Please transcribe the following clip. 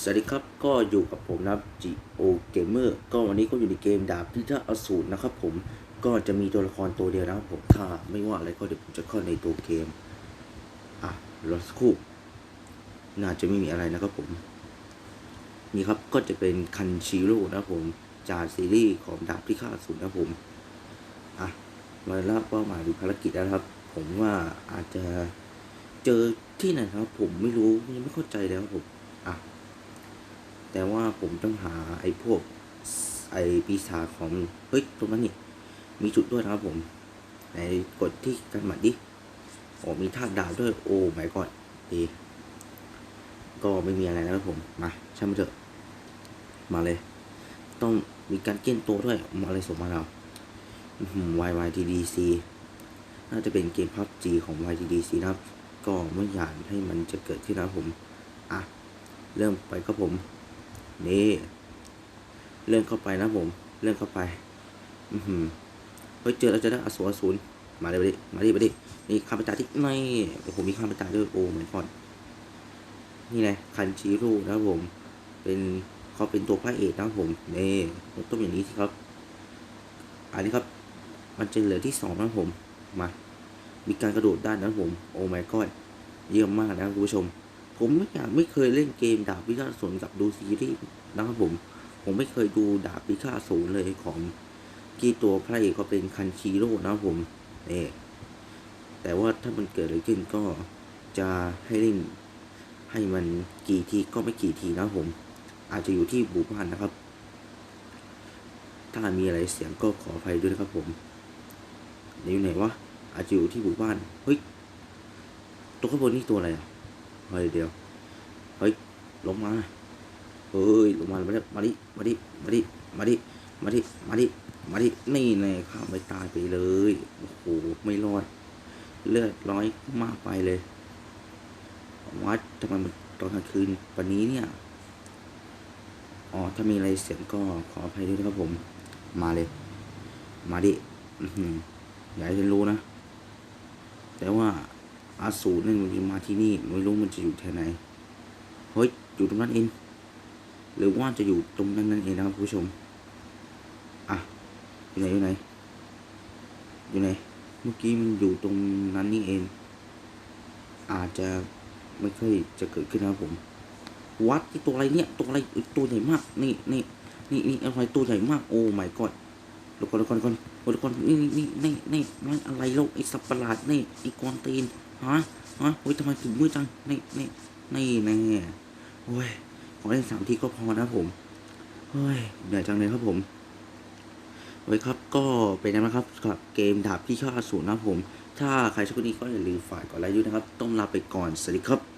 สวัสดีครับก็อยู่กับผมนะครับ Geo Gamer ก็วันนี้ก็อยู่ในเกมดาบพิฆาตอสูรนะครับผมก็จะมีตัวละครตัวเดียวนะครับผมถ้าไม่ว่าอะไรก็เดี๋ยวผมจะเข้าในตัวเกมอะรอสักครู่น่าจะไม่มีอะไรนะครับผม นี่ครับก็จะเป็นคันชิโร่นะครับผมจากซีรีส์ของดาบพิฆาตอสูรนะครับผมอะมารับเป้าหมายหรือภารกิจนะครับ ผมว่าอาจจะเจอที่ไหนครับ ผมไม่รู้ยังไม่เข้าใจแล้วครับผมอะ แต่ว่าผมต้องหาไอ้พวกไอ้ปีศาจของเฮ้ยตรงนั้นนี่มีจุดด้วยนะครับผมไหนกดที่กันหมัดดิโอ้มีท่าดาวด้วยโอ้ไม่ก่อนดีก็ไม่มีอะไรนะครับผมมาช่างมันเถอะมาเลย ต้องมีการเกี้ยนตัวด้วยมาอะไรส่งมาเราวายวายทีดีซีน่าจะเป็นเกมพับจีของ YTDC นะครับ ก็ไม่อยากให้มันจะเกิดขึ้นนะครับผม อะ เริ่มไปครับผม นี่เลื่อนเข้าไปนะผม เลื่อนเข้าไป อือหือเฮ้ยเจอแล้วเจอแล้อสูรอสูรมาเลยมาดิ มาดิมาดิ นี่ข้าพเจ้าที่ไม่โอ้โหมีข้าพเจ้าด้วยโอ้เหมือนก่อนนี่ไงคันชิรุนะครับผม เป็นเขาเป็นตัวพระเอกนะครับผมนี่มันต้องอย่างนี้สิครับ อันนี้ครับ มันจะเหลือที่สองนะครับผม มา มีการกระโดดด้านนะครับผม โอ้ my god เยี่ยมมากนะครับคุณผู้ชม ผมไม่อยากไม่เคยเล่นเกมดาบพิฆาตอสูรกับดูซีรีส์นะครับผม ผมไม่เคยดูดาบพิฆาตอสูรเลยของที่ตัวพระเอกเขาเป็นคันชิโร่นะครับผมนี่แต่ว่าถ้ามันเกิดอะไรขึ้นก็จะให้เล่นให้มันกี่ทีก็ไม่กี่ทีนะครับผม อาจจะอยู่ที่บุพานนะครับ ถ้ามีอะไรเสียงก็ขออภัยด้วยนะครับผมอยู่ไหนวะอาจจะอยู่ที่หมู่บ้านเฮ้ยตัวข้างบนนี่ตัวอะไรอะ เฮ้ยเดี๋ยว เฮ้ย ลงมา เฮ้ย ลงมามาดิมาดิ มาดิ มาดิ มาดิ มาดิ มาดิ มาดิ นี่แน่ข้าไม่ตายไปเลย โอ้โห ไม่รอด เลือดร้อยมากไปเลย วัดทำไมมันตอนกลางคืนวันนี้เนี่ย อ๋อ ถ้ามีอะไรเสียงก็ขออภัยด้วยนะครับผม มาเลย มาดิอย่าให้ฉันรู้นะ แต่ว่า อาสูรนั่นมันมาที่นี่ ไม่รู้มันจะอยู่แถวไหน เฮ้ย อยู่ตรงนั้นเอง หรือว่าจะอยู่ตรงนั้นนั่นเองนะครับผู้ชม อะ อยู่ไหนอยู่ไหน อยู่ไหน เมื่อกี้มันอยู่ตรงนั้นนี่เอง อาจจะไม่ค่อยจะเกิดขึ้นนะครับผม วัดที่ตัวอะไรเนี่ยตัวอะไรตัวใหญ่มาก นี่นี่นี่นี่อะไรตัวใหญ่มาก โอ้ my god เดี๋ยวก่อนเดี๋ยวก่อนเดี๋ยวก่อนเดี๋ยวก่อนนี่นี่นี่นี่มันอะไรโลกไอ้สัตว์ประหลาดนี่ไอ้กวนตีน ฮะฮะโอ้ยทำไมถึงมืดจังนี่นี่นี่แน่โอ้ยขอเล่นสามทีก็พอนะผมเฮ้ยเหนื่อยจังเลยครับผมโอ้ยครับก็เป็นยังไงครับกับเกมดาบพี่ชอบอสูรนะครับผม ถ้าใครชอบคลิปนี้ก็อย่าลืมฝากกดไลค์ด้วยนะครับ ต้องลาไปก่อน สวัสดีครับ